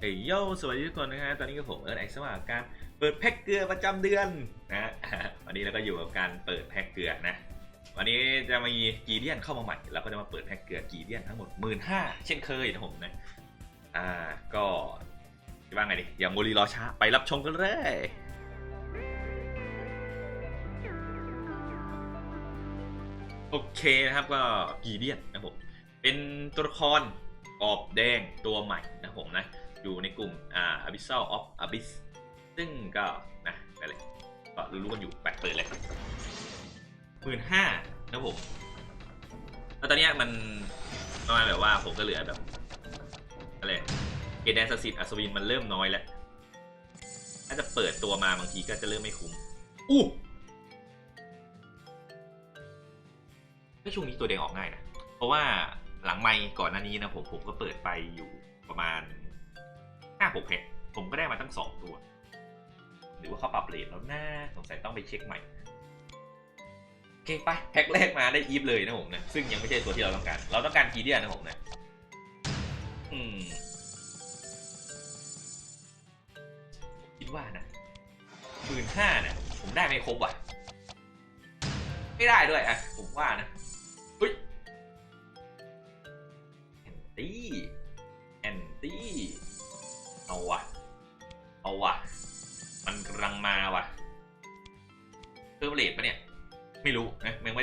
เฮ้ยโยสวัสดีทุกคนนะฮะตอนนี้ก็ผมเอิร์ธไอซ์สว่าการเปิดแพ็คเกลือประจำเดือนนะวันนี้เราก็อยู่กับการเปิดแพ็คเกลือนะ วันนี้จะมีกีเดียนเข้ามาใหม่เราก็จะมาเปิดแพ็คเกลือกีเดียนทั้งหมดหมื่นห้าเช่นเคยนะผมนะอ่าก็จะว่าไงดีอย่าโมลีรอช้าไปรับชมกันเลยโอเคนะครับก็กีเดียนนะผมเป็นตัวละครกรอบแดงตัวใหม่นะผมนะ อยู่ในกลุ่มอ่า Abyssal of Abyss ซึ่งก็นะไปเลยก็รู้ๆกันอยู่แปดเปิดเลยหมื่นห้านะผมแล้วตอนนี้มันประมาณแบบว่าผมก็เหลือแบบอะไรเกดแดนสสิทธิ์อัศวินมันเริ่มน้อยแล้ว ถ้าจะเปิดตัวมาบางทีก็จะเริ่มไม่คุ้ม อู้ไม่ช่วงนี้ตัวแดงออกง่ายนะ เพราะว่าหลังไม่ก่อนหน้านี้นะผมผมก็เปิดไปอยู่ประมาณ ห้าหกแพ็คผมก็ได้มาตั้งสองตัว หรือว่าเขาปรับเลทแล้วนะสงสัยต้องไปเช็คใหม่โอเคไปแพ็คแรกมาได้อีฟเลยนะผมนะ ซึ่งยังไม่ใช่ตัวที่เราต้องการ เราต้องการกีเดียนะผมนะ อืมคิดว่านะหมื่นห้านี่ยผมได้ไม่ครบว่ะ ไม่ได้ด้วยอะ ผมว่านะ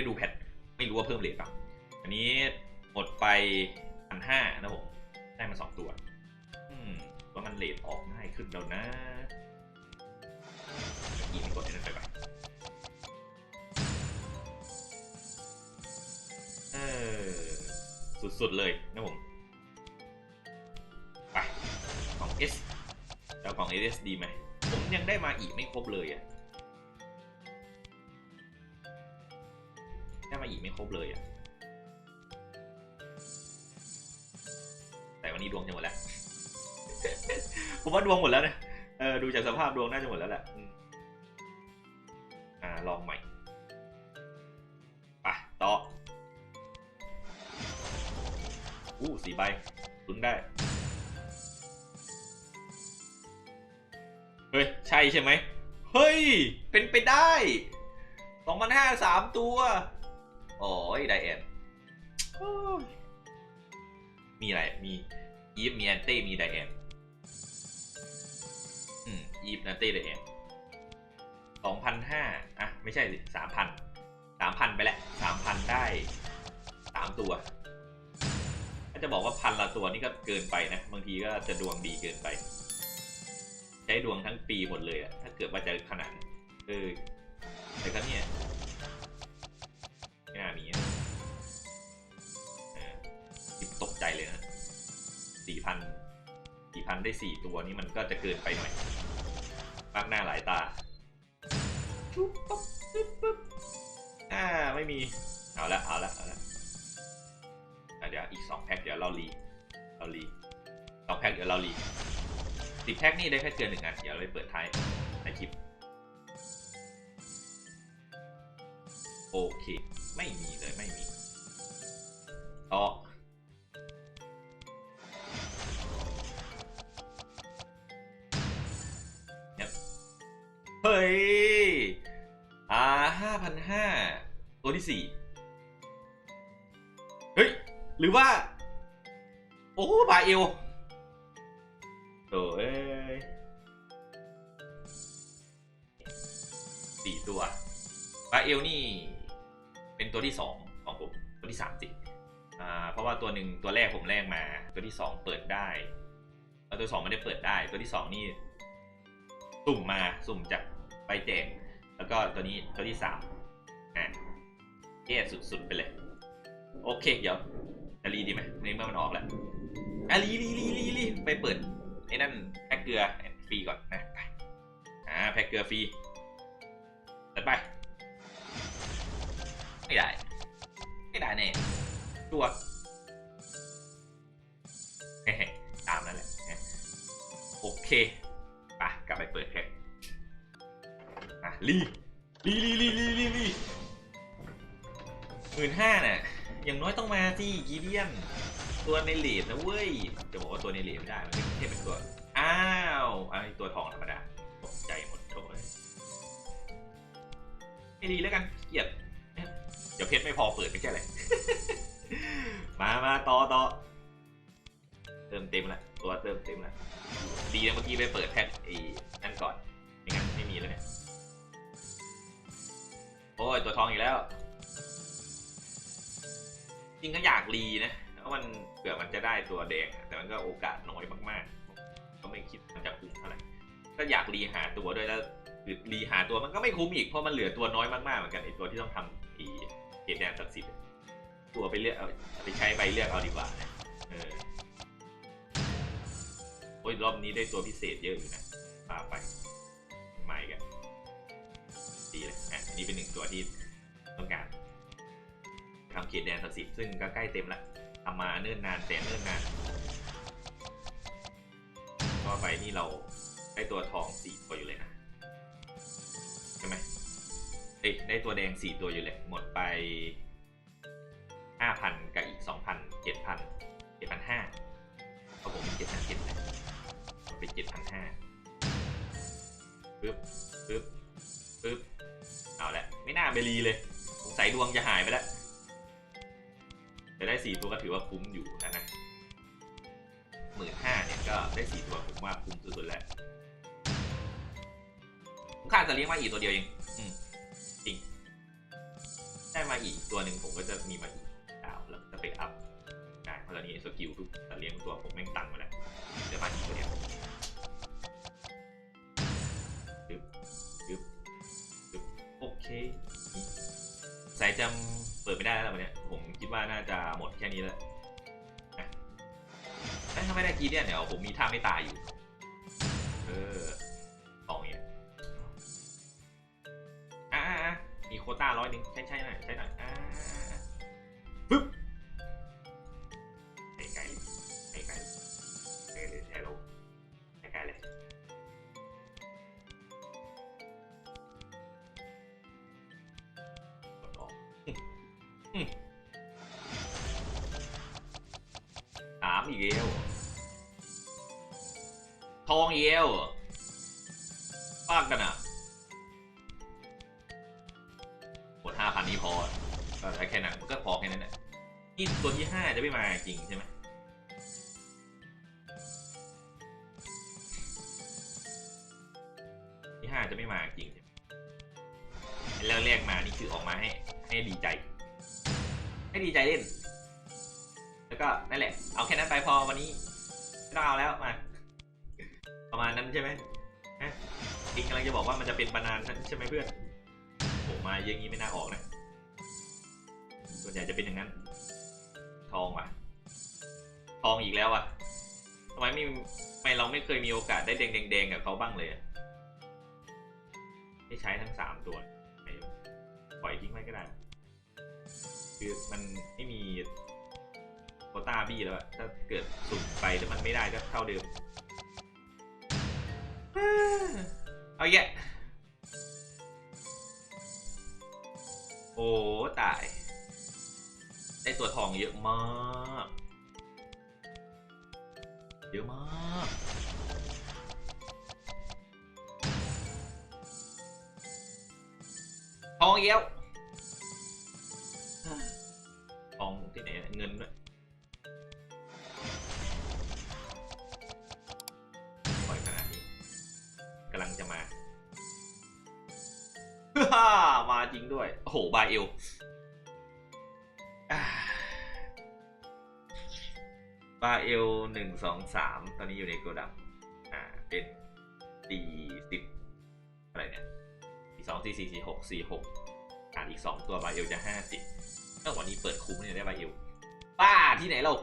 ได้ดูแพทไม่รู้ว่าเพิ่มเลทป่ะอันนี้หมดไปพันห้านะผมได้มาสองตัวอืมว่ามันเลทออกง่ายขึ้นแล้วนะอีกกดให้นั่นไปปะเออสุดๆเลยนะผมไปของ S เจ้าของ S ดีไหมผมยังได้มาอีกไม่ครบเลยอะ รบเลยอะแต่วันนี้ดวงจะหมดแล้ว ผมว่าดวงหมดแล้วนะเออดูจากสภาพดวงน่าจะหมดแล้วแหละอ่าลองใหม่ไปต่ออู้สี่ใบลุ้นได้ เฮ้ย ใช่ใช่ไหม เฮ้ย เป็นไปได้สองพันห้าสามตัว โอ้ยไดแอนมีอะไร มีอีฟมีแอนเต้มีไดแอนอืมอีฟแอนเต้ไดแอนสองพันห้าอะ ไม่ใช่สิสามพันสามพันไปแล้วสามพันได้สามตัว ถ้าจะบอกว่าพันละตัวนี่ก็เกินไปนะ บางทีก็จะดวงดีเกินไป ใช้ดวงทั้งปีหมดเลยอะถ้าเกิดว่าจะขนาดเออแต่ครั้งเนี่ย น่ามีติดตกใจเลยนะสี่พันสี่พันได้สี่ตัวนี่มันก็จะเกินไปหน่อยมากหน้าหลายตาชุบปั๊บปึ๊บปึ๊บอ่าไม่มี เอาละเอาละเอาละอะเดี๋ยวอีกสองแพ็คเดี๋ยวเรารีเรารีสองแพ็คเดี๋ยวเรารีสิบแพ็คนี่ได้แค่เกินหนึ่งอันเดี๋ยวเราไปเปิดท้ายในคลิปโอเค ไม่มีเลยไม่มีต่อเนี่ยเฮ้ย อ่าห้าพันห้าตัวที่สี่เฮ้ย หรือว่า โอ้บาเอลโอ้เอ้ยสี่ตัวบาเอลนี่เป็น ตัวที่สองของผมตัวที่สามสิอ่าเพราะว่าตัวหนึ่งตัวแรกผมแรกมา ตัวที่สองเปิดได้แล้วตัวสองไม่ได้เปิดได้ ตัวที่สองนี่สุ่มมาสุ่มจากใบแจกแล้วก็ตัวนี้ตัวที่สามอะแย่สุดๆไปเลย โอเค เดี๋ยวจะรีดีไหมในเมื่อมันออกแล้วอะรีรีรีรีรีไปเปิดไอ้นั่นแพ็กเกลือฟรีก่อนนะไปอ่าแพ็กเกลือฟรีไป ไม่ได้ ไม่ได้แน่ตัวเฮ้ๆตามนั่นแหละ โอเคไปกลับไปเปิดแพ็กอะรีรีรีรีรีรีรีหมื่นห้าน่ะ อย่างน้อยต้องมาสิกีเดียน ตัวในเหรียญนะเว้ย จะบอกว่าตัวในเหรียญไม่ได้ มันเป็นเทพเป็นตัว อ้าวอันนี้ตัวทองธรรมดาตกใจหมดโถยไม่ดีแล้วกันเกียด ดี๋ยวเพชรไม่พอเปิดไม่ใช่เลย มามาต่อต่อเติมเต็มล้วตัวเติมเต็มล้วดีนะเมื่อกี้ไปเปิดแพทไอ้นั่นก่อนไม่งั้นไม่มีแล้วเนี่ยโอ้ยตัวทองอีกแล้ว จริงก็อยากรีนะเพราะมันเผื่อมันจะได้ตัวแดง แต่มันก็โอกาสน้อยมากๆ ก็ไม่คิดมันจะคุ้มเท่าไหร่ก็อยากรีหาตัวด้วยแล้วคือรีหาตัวมันก็ไม่คุ้มอีกเพราะมันเหลือตัวน้อยมากๆเหมือนกันไอตัวที่ต้องทำอี เกตแดนศักดิ์สิทธิ์ตัวไปเลือกเอาไปใช้ใบเลือกเอาดีกว่านะเออโอ้ยรอบนี้ได้ตัวพิเศษเยอะอยู่นะปาไปใหม่กันดีเลยอะอันนี้เป็นหนึ่งตัวที่ต้องการทำเขตแดนศักดิ์สิทธิ์ซึ่งก็ใกล้เต็มล้วทำมาเนิ่นนานแต่เนิ่นนานก็ไปนี่เราได้ตัวทองสี่ตัวอยู่ เอ้ยได้ตัวแดงสี่ตัวอยู่เลย หมดไปห้าพันกับอีกสองพันเจ็ดพันเจ็ดพันห้าเพราะผมมีเจ็ดพันเจ็ดนะเป็นเจ็ดพันห้าปึ๊บปึ๊บปึ๊บเอาละไม่น่าไปรีเลยสงสัยดวงจะหายไปแล้วจะได้สี่ตัวก็ถือว่าคุ้มอยู่นะนะหมื่นห้าเนี่ยก็ได้สี่ตัวผมว่าคุ้มสุดๆแล้วผมขาจะเลี้ยงมาอีกตัวเดียวเอง อืมจริง ได้มาอีกตัวหนึ่งผมก็จะมีมาอีกดาวแล้วจะไปอัพได้เพราะตอนนี้สกิลทุกแต่เลี้ยงตัวผมแม่งตังมาแล้วเดี๋ยวมาอีกตัวเดียวดึบดึบดึบโอเคสายจำเปิดไม่ได้แล้ววันนี้ผมคิดว่าน่าจะหมดแค่นี้แล้วถ้าไม่ได้กีเนี่ยเดี๋ยวผมมีท่าไม่ตายอยู่ เออ ควต้าร้อยหนึ่งใช่ใช่หน่อยใช่หน่อยอ่าปึ๊บไกลไกลไกลไกลไกลเลยแทโลไกลไกลเลยกดออกอืมถามอีกแล้วทองอีกแล้วเอฟากันอะ พันนี้พอก็ได้แค่นั้นมันก็พอแค่นั้นแหละนี่ตัวที่ห้าจะไม่มาจริงใช่ไหมที่ห้าจะไม่มาจริงใช่ไหมแล้วเรียกมานี่คือออกมาให้ให้ดีใจ ให้ดีใจเล่น แล้วก็นั่นแหละ เอาแค่นั้นไปพอวันนี้ไม่ต้องเอาแล้วมา ประมาณนั้นใช่ไหมฮะจริงกำลังจะบอกว่ามันจะเป็นบานานใช่ไหมเพื่อน ผมมาเยอะงี้ไม่น่าออกนะ ส่วนใหญ่จะเป็นอย่างนั้น ทองว่ะ ทองอีกแล้วอะทำไมไม่ทำไมเราไม่เคยมีโอกาสได้แดงแดงๆกับเขาบ้างเลยอะให้ใช้ทั้งสามตัวปล่อยทิ้งไว้ก็ได้ คือมันไม่มีโคต้าบี้แล้วอะถ้าเกิดสุ่มไปแล้วมันไม่ได้ก็เท่าเดิมเอาแย อ้ตาย ได้ตัวทองเยอะมาก เยอะมากทองเยอะทองที่ไหนเงินด้วย มาจริงด้วย โอ้โห บาเอลบาเอลหนึ่งสองสามตอนนี้อยู่ในโกดังอ่า เป็นสี่สิบอะไรเนี่ยสี่สองสี่สี่สี่หกสี่หกขาดอีกสองตัวบาเอลจะห้าสิบเอ้าวันนี้เปิดคุ้มเนี่ยได้บาเอลป้าที่ไหนเรา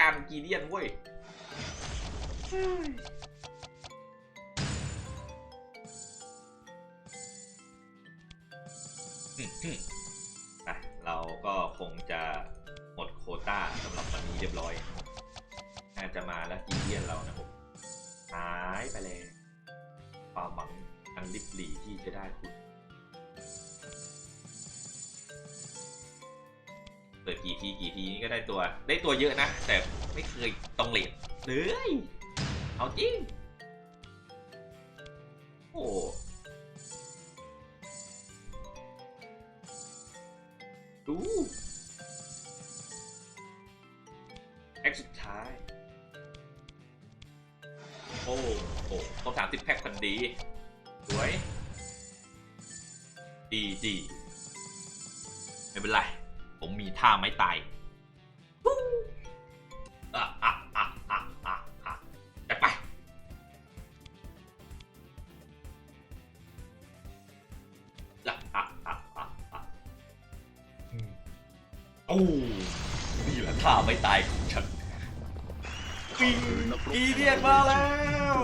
การกีเดียนเว้ย เฮ้ยอืมอืมไปเราก็คงจะหมดโคต้าสำหรับวันนี้เรียบร้อย น่าจะมาแล้วกีเดียนเรานะผมหายไปเลยความหวังอันลิบหลีที่จะได้คุณเปิดกี่ทีกี่ทีนี่ก็ได้ตัวได้ตัวเยอะนะ แต่ไม่เคยตรงเลทเลยเอาจริง โอ้ โอ้โหครบสามสิบแพ็คคนดี สวย ดีจีไม่เป็นไร ผมมีท่าไม้ตายอะอะอะอะอะอะไปไปอะอะอะอะอะอืมโอ้นี่แหละท่าไม้ตายของ ปิงอีเดียนมาแล้ว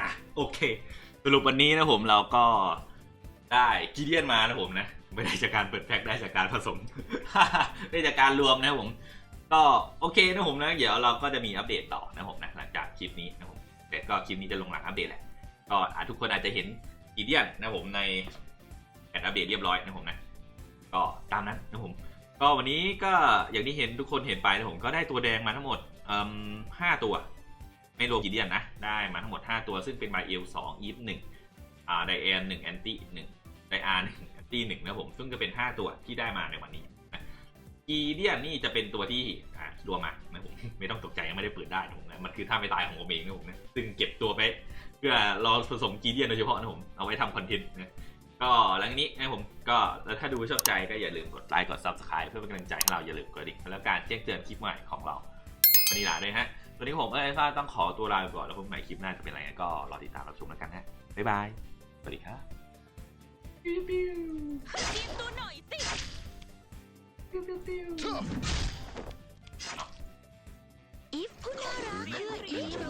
อะโอเค สรุปวันนี้นะผมเราก็ได้กีเดียนมานะผมนะ ไม่ได้จากการเปิดแพ็คได้จากการผสม ได้จากการรวมนะผม ก็โอเคนะผมนะเดี๋ยวเราก็จะมีอัปเดตต่อนะผมนะหลังจากคลิปนี้นะผมแต่ก็คลิปนี้จะลงหลังอัปเดตแหละก็อาจทุกคนอาจจะเห็นกีเดียนนะผมในแอดอัปเดตเรียบร้อยนะผมนะ ก็ตามนั้นนะผม ก็วันนี้ก็อย่างที่เห็นทุกคนเห็นไปนะผมก็ได้ตัวแดงมาทั้งหมดห้าตัว ไม่รวมกีเดียนนะ ได้มาทั้งหมด 5 ตัว ซึ่งเป็นมาเอลสองอีฟหนึ่งไดแอนหนึ่งแอนตี้หนึ่งไดอาร์หนึ่งแอนตี้หนึ่งนะผม ซึ่งจะเป็น 5 ตัวที่ได้มาในวันนี้กีเดียนนี่จะเป็นตัวที่อ่ารวมมานะผมไม่ต้องตกใจยังไม่ได้เปิดได้นะผมนะมันคือท่าไม่ตายของผมเองนะผมนะซึ่งเก็บตัวไปเพื่อรอผสมกีเดียนโดยเฉพาะนะผมเอาไว้ทำคอนเทนต์นะ ก็หลังจากนี้นะผมก็แล้วถ้าดูชอบใจก็อย่าลืมกดไลค์กด subscribe เพื่อเป็นกำลังใจให้เราอย่าลืมกดดิ่งแล้วการแจ้งเตือนคลิปใหม่ของเราวันนี้ลาด้วยฮะวันนี้ผมเอ้ยฟ้าต้องขอตัวลาไปก่อนแล้วพบกัใหม่คลิปหน้าจะเป็นอะไรก็รอติดตามรับชมแล้วกันฮะบ๊ายบายสวัสดีครับปิ้วปิ้วกินดูหน่อยสิปิ้วปิ้วปิ้วอีฟผู้น่ารักคืออีฟ